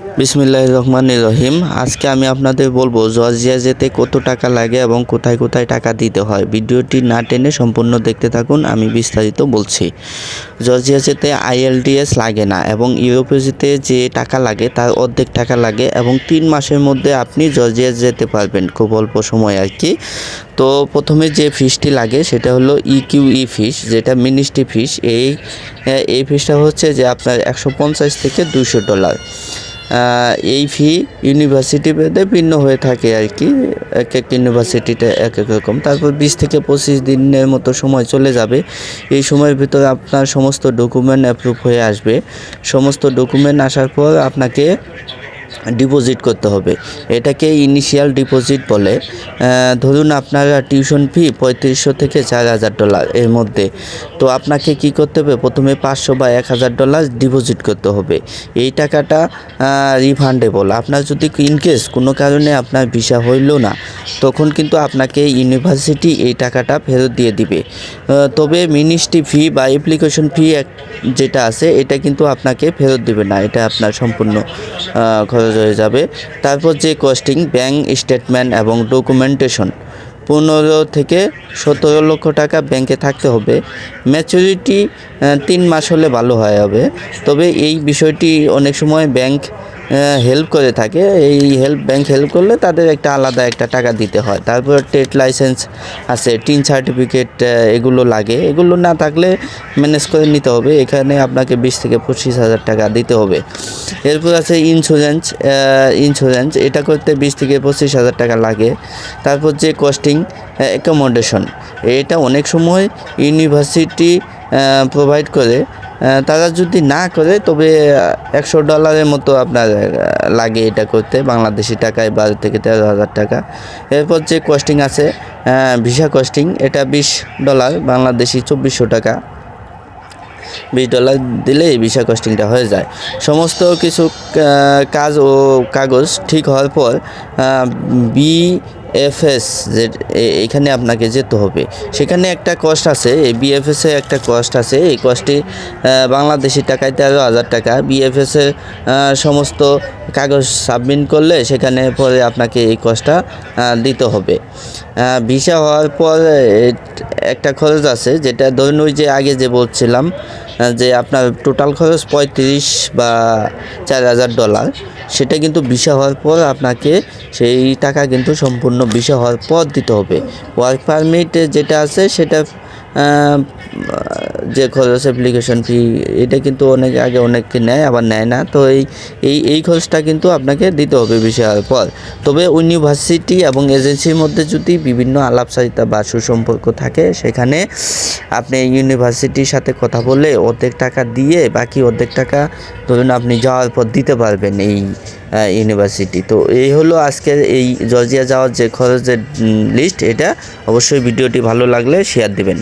বিসমিল্লাহ রহমান রহিম। আজকে আমি আপনাদের বলব, জর্জিয়া যেতে কত টাকা লাগে এবং কোথায় কোথায় টাকা দিতে হয়। ভিডিওটি না টেনে সম্পূর্ণ দেখতে থাকুন, আমি বিস্তারিত বলছি। জর্জিয়া যেতে আইএলটিএস লাগে না এবং ইউরোপে যেতে যে টাকা লাগে, তার অর্ধেক টাকা লাগে এবং তিন মাসের মধ্যে আপনি জর্জিয়া যেতে পারবেন। খুব অল্প সময় আর কি। তো প্রথমে যে ফিসটি লাগে, সেটা হলো ইকিউই ফিস যেটা মিনিস্ট্রি ফিস এই এই ফিসটা হচ্ছে যে আপনার একশো পঞ্চাশ থেকে দুশো ডলার। এই ফি ইউনিভার্সিটি ভেদে ভিন্ন হয়ে থাকে আর কি। এক এক ইউনিভার্সিটিতে এক এক রকম। তারপর বিশ থেকে পঁচিশ দিনের মতো সময় চলে যাবে। এই সময়ের ভিতরে আপনার সমস্ত ডকুমেন্ট অ্যাপ্রুভ হয়ে আসবে। সমস্ত ডকুমেন্ট আসার পর আপনাকে ডিপোজিট করতে হবে। এটাকে ইনিশিয়াল ডিপোজিট বলে। ধরুন আপনার টিউশন ফি পঁয়ত্রিশশো থেকে চার হাজার ডলার এর মধ্যে। তো আপনাকে কি করতে হবে? প্রথমে পাঁচশো বা এক হাজার ডলার ডিপোজিট করতে হবে। এই টাকাটা রিফান্ডেবল আপনার যদি ইনকেস কোনো কারণে আপনার ভিসা হইল না তখন কিন্তু আপনাকে ইউনিভার্সিটি এই টাকাটা ফেরত দিয়ে দিবে। তবে মিনিস্ট্রি ফি বা অ্যাপ্লিকেশন ফি যেটা আছে এটা কিন্তু আপনাকে ফেরত দিবে না। এটা আপনার সম্পূর্ণ আহ, খরচ হয়ে যাবে। তারপর যে কস্টিং ব্যাংক স্টেটমেন্ট এবং ডকুমেন্টেশন পনেরো থেকে সতেরো লক্ষ টাকা ব্যাংকে থাকতে হবে। ম্যাচুরিটি তিন মাস হলে ভালো হয় হবে তবে এই বিষয়টি অনেক সময় ব্যাংক হেল্প করে থাকে। এই হেল্প ব্যাংক হেল্প করলে তাদের একটা আলাদা একটা টাকা দিতে হয়। তারপর ট্রেড লাইসেন্স আছে টিন সার্টিফিকেট এগুলো লাগে। এগুলো না থাকলে ম্যানেজ করে নিতে হবে। এখানে আপনাকে বিশ থেকে পঁচিশ হাজার টাকা দিতে হবে। এরপর আছে ইন্স্যুরেন্স ইন্স্যুরেন্স এটা করতে বিশ থেকে পঁচিশ হাজার টাকা লাগে। তারপর যে কস্টিং অ্যাকোমোডেশন এটা অনেক সময় ইউনিভার্সিটি প্রোভাইড করে। তারা যদি না করে, তবে একশো ডলারের মতো আপনার লাগে এটা করতে, বাংলাদেশি টাকায় বারো থেকে তেরো হাজার টাকা। এরপর যে কস্টিং আছে ভিসা কস্টিং এটা বিশ ডলার, বাংলাদেশি চব্বিশশো টাকা। বিশ ডলার দিলে এই ভিসা কস্টিংটা হয়ে যায়। সমস্ত কিছু কাজ ও কাগজ ঠিক হওয়ার পর বি এফএস যে এখানে আপনাকে যেতে হবে। সেখানে একটা কস্ট আছে এই বিএফএস একটা কস্ট আছে। এই কস্টটি বাংলাদেশি টাকায় তেরো হাজার টাকা। বিএফএস এর আহ, সমস্ত কাগজ সাবমিট করলে সেখানে পরে আপনাকে এই কস্টটা দিতে হবে। ভিসা হওয়ার পর একটা খরচ আছে যেটা ধরুন ওই যে আগে যে বলছিলাম যে আপনার টোটাল খরচ পঁয়ত্রিশ বা চার হাজার ডলার সেটা কিন্তু ভিসা হওয়ার পর আপনাকে সেই টাকা কিন্তু সম্পূর্ণ ভিসা হওয়ার পর দিতে হবে। ওয়ার্ক পারমিট যেটা আছে সেটা যে খরচ অ্যাপ্লিকেশন ফি এটা কিন্তু অনেক আগে অনেককে নেয়, আবার নেয় না। তো এই এই এই খরচটা কিন্তু আপনাকে দিতে হবে হওয়ার পর তবে ইউনিভার্সিটি এবং এজেন্সির মধ্যে যদি বিভিন্ন আলাপচারিতা বা সুসম্পর্ক থাকে, সেখানে আপনি ইউনিভার্সিটির সাথে কথা বলে অর্ধেক টাকা দিয়ে বাকি অর্ধেক টাকা ধরুন আপনি যাওয়ার পর দিতে পারবেন এই ইউনিভার্সিটি তো এই হলো আজকের এই জর্জিয়া যাওয়ার যে খরচের লিস্ট এটা অবশ্যই ভিডিওটি ভালো লাগলে শেয়ার দিবেন।